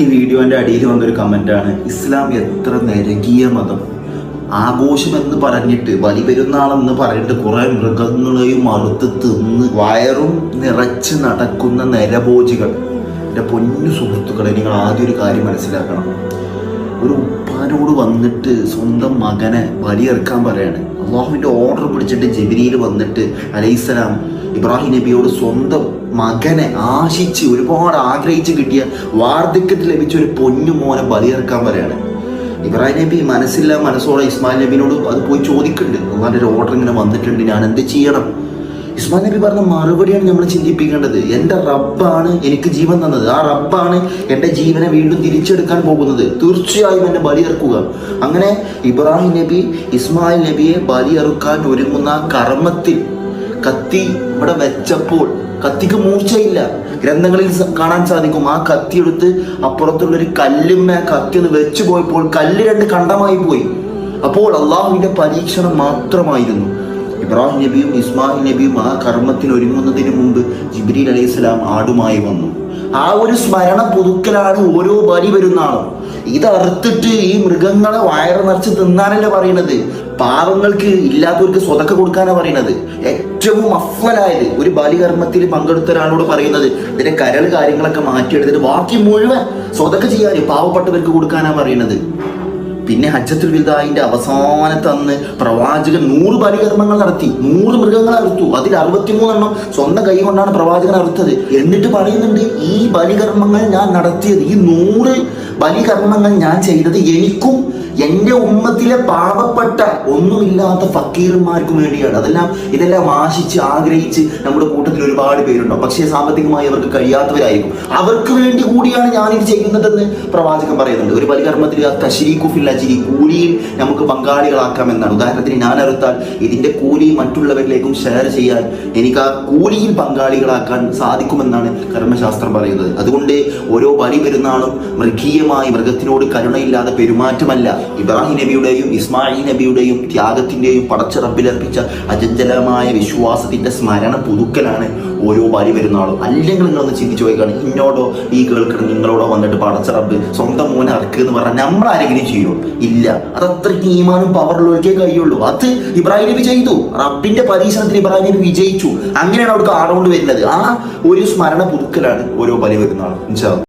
ഈ വീഡിയോന്റെ അടിയിൽ വന്നൊരു കമന്റാണ് ഇസ്ലാം എത്ര നരകീയ മതം. ആഘോഷം എന്ന് പറഞ്ഞിട്ട് ബലി പെരുന്നാളെന്ന് പറഞ്ഞിട്ട് കുറേ മൃഗങ്ങളെയും അറുത്ത് തിന്ന് വയറും നിറച്ച് നടക്കുന്ന നരഭോജികൾ. എന്റെ പൊന്നു സുഹൃത്തുക്കളെ നിങ്ങൾ ആദ്യം ഒരു കാര്യം മനസ്സിലാക്കണം. ഒരു ഉപ്പാനോട് വന്നിട്ട് സ്വന്തം മകനെ ബലിയെറുക്കാൻ പറയാണ്. അള്ളാഹുവിന്റെ ഓർഡർ പിടിച്ചിട്ട് ജബിരിയിൽ വന്നിട്ട് അലൈസലാം ഇബ്രാഹിം നബിയോട് സ്വന്തം മകനെ ആശിച്ച് ഒരുപാട് ആഗ്രഹിച്ച് കിട്ടിയ വാർദ്ധക്യത്തിൽ ലഭിച്ച ഒരു പൊന്നു മോനെ ബലിയെറുക്കാൻ പറയാണ്. ഇബ്രാഹിം നബി മനസ്സില്ല മനസ്സോടെ ഇസ്മായിൽ നബിനോട് അത് പോയി ചോദിക്കുന്നുണ്ട് അള്ളാന്റെ ഒരു ഓർഡർ ഇങ്ങനെ വന്നിട്ടുണ്ട് ഞാൻ എന്ത് ചെയ്യണം? ഇസ്മായിൽ നബി പറഞ്ഞ മറുപടിയാണ് നമ്മൾ ചിന്തിപ്പിക്കേണ്ടത്. എന്റെ റബ്ബാണ് എനിക്ക് ജീവൻ തന്നത്. ആ റബ്ബാണ് എന്റെ ജീവനെ വീണ്ടും തിരിച്ചെടുക്കാൻ പോകുന്നത്. തീർച്ചയായും എന്നെ ബലിയറക്കുക. അങ്ങനെ ഇബ്രാഹിം നബി ഇസ്മായിൽ നബിയെ ബലിയറുക്കാൻ ഒരുങ്ങുന്ന കർമ്മത്തിൽ കത്തി ഇവിടെ വെച്ചപ്പോൾ കത്തിക്ക് മൂർച്ചയില്ല. ഗ്രന്ഥങ്ങളിൽ കാണാൻ സാധിക്കും. ആ കത്തി എടുത്ത് അപ്പുറത്തുള്ളൊരു കല്ലുമ്മ കത്തി ഒന്ന് വെച്ചു പോയപ്പോൾ കല്ല് രണ്ട് കണ്ടമായി പോയി. അപ്പോൾ അള്ളാഹുവിന്റെ പരീക്ഷണം മാത്രമായിരുന്നു. ഇബ്രാഹിം നബിയും ഇസ്മാഹിൽ നബിയും ആ കർമ്മത്തിന് ഒരുങ്ങുന്നതിന് മുമ്പ് ജിബ്രീൽ അലൈഹി സ്വലാം ആടുമായി വന്നു. ആ ഒരു സ്മരണ പുതുക്കലാണ് ഓരോ ബലി വരുന്ന ആളും ഇതറുത്തിട്ട് ഈ മൃഗങ്ങളെ വയറ് നിറച്ച് തിന്നാനല്ല പറയണത് പാവങ്ങൾക്ക് ഇല്ലാത്തവർക്ക് സ്വതക്ക കൊടുക്കാനാണ് പറയണത് ഏറ്റവും അഫലായത് ഒരു ബലികർമ്മത്തിൽ പങ്കെടുത്ത ഒരാളോട് പറയുന്നത് ഇതിന്റെ കരൾ കാര്യങ്ങളൊക്കെ മാറ്റിയെടുത്തിട്ട് ബാക്കി മുഴുവൻ സ്വതക്ക ചെയ്യാൻ പാവപ്പെട്ടവർക്ക് കൊടുക്കാനാണ് പറയണത് പിന്നെ ഹജ്ജത്തുൽ വിദായിന്റെ അവസാനത്തെ അന്ന് പ്രവാചകൻ നൂറ് ബലികർമ്മങ്ങൾ നടത്തി നൂറ് മൃഗങ്ങൾ അറുത്തു. അതിൽ അറുപത്തിമൂന്നെണ്ണം സ്വന്തം കൈ കൊണ്ടാണ് പ്രവാചകൻ അറുത്തത്. എന്നിട്ട് പറയുന്നുണ്ട് ഈ ബലികർമ്മങ്ങൾ ഞാൻ നടത്തിയത് ഈ നൂറ് ബലികർമ്മങ്ങൾ ഞാൻ ചെയ്തത് എനിക്കും എന്റെ ഉമ്മത്തിലെ പാവപ്പെട്ട ഒന്നുമില്ലാത്ത ഫക്കീർമാർക്കും വേണ്ടിയാണ്. അതെല്ലാം ഇതെല്ലാം ആശിച്ച് ആഗ്രഹിച്ച് നമ്മുടെ കൂട്ടത്തിൽ ഒരുപാട് പേരുണ്ടോ. പക്ഷേ സാമ്പത്തികമായി അവർക്ക് കഴിയാത്തവരായിരിക്കും. അവർക്ക് വേണ്ടി കൂടിയാണ് ഞാനിത് ചെയ്യുന്നതെന്ന് പ്രവാചകൻ പറയുന്നുണ്ട്. ഒരു ബലികർമ്മത്തിൽ കുഫില്ല അജിരി കൂലിയിൽ നമുക്ക് പങ്കാളികളാക്കാമെന്നാണ് ഉദാഹരണത്തിന് ഞാൻ അറുത്താൽ ഇതിന്റെ കൂലി മറ്റുള്ളവരിലേക്കും ഷെയർ ചെയ്യാൻ എനിക്ക് ആ കൂലിയിൽ പങ്കാളികളാക്കാൻ സാധിക്കുമെന്നാണ് കർമ്മശാസ്ത്രം പറയുന്നത്. അതുകൊണ്ട് ഓരോ ബലി പെരുന്നാളും മൃഗീയമായി മൃഗത്തിനോട് കരുണയില്ലാതെ പെരുമാറ്റമല്ല. ഇബ്രാഹിം നബിയുടെയും ഇസ്മായിൽ നബിയുടെയും ത്യാഗത്തിന്റെയും പടച്ചിറപ്പിലർപ്പിച്ച അജഞ്ചലമായ വിശ്വാസത്തിന്റെ സ്മരണ പുതുക്കലാണ് ഓരോ വഴി പെരുന്നാളും അല്ലെങ്കിൽ നിങ്ങളൊന്ന് ചിന്തിച്ചു പോയിക്കാണ് ഇന്നോടോ ഈ കേൾക്കണം നിങ്ങളോടോ വന്നിട്ട് പടച്ചിറപ്പ് സ്വന്തം മോനെ അറക്കുക എന്ന് പറഞ്ഞാൽ നമ്മൾ ആരെങ്കിലും ചെയ്യുമോ? ഇല്ല. അത് അത്രയ്ക്ക് ഈമാനും പവറിലൊക്കെ കഴിയുള്ളൂ. അത് ഇബ്രാഹിം നബി ചെയ്തു. റബ്ബിന്റെ പരീക്ഷണത്തിൽ ഇബ്രാഹിം നബി വിജയിച്ചു. അങ്ങനെയാണ് അവിടുത്തെ ആടുകൊണ്ട് വരുന്നത്. ആ ഒരു സ്മരണ പുതുക്കലാണ് ഓരോ ബലി വരുന്നാളും.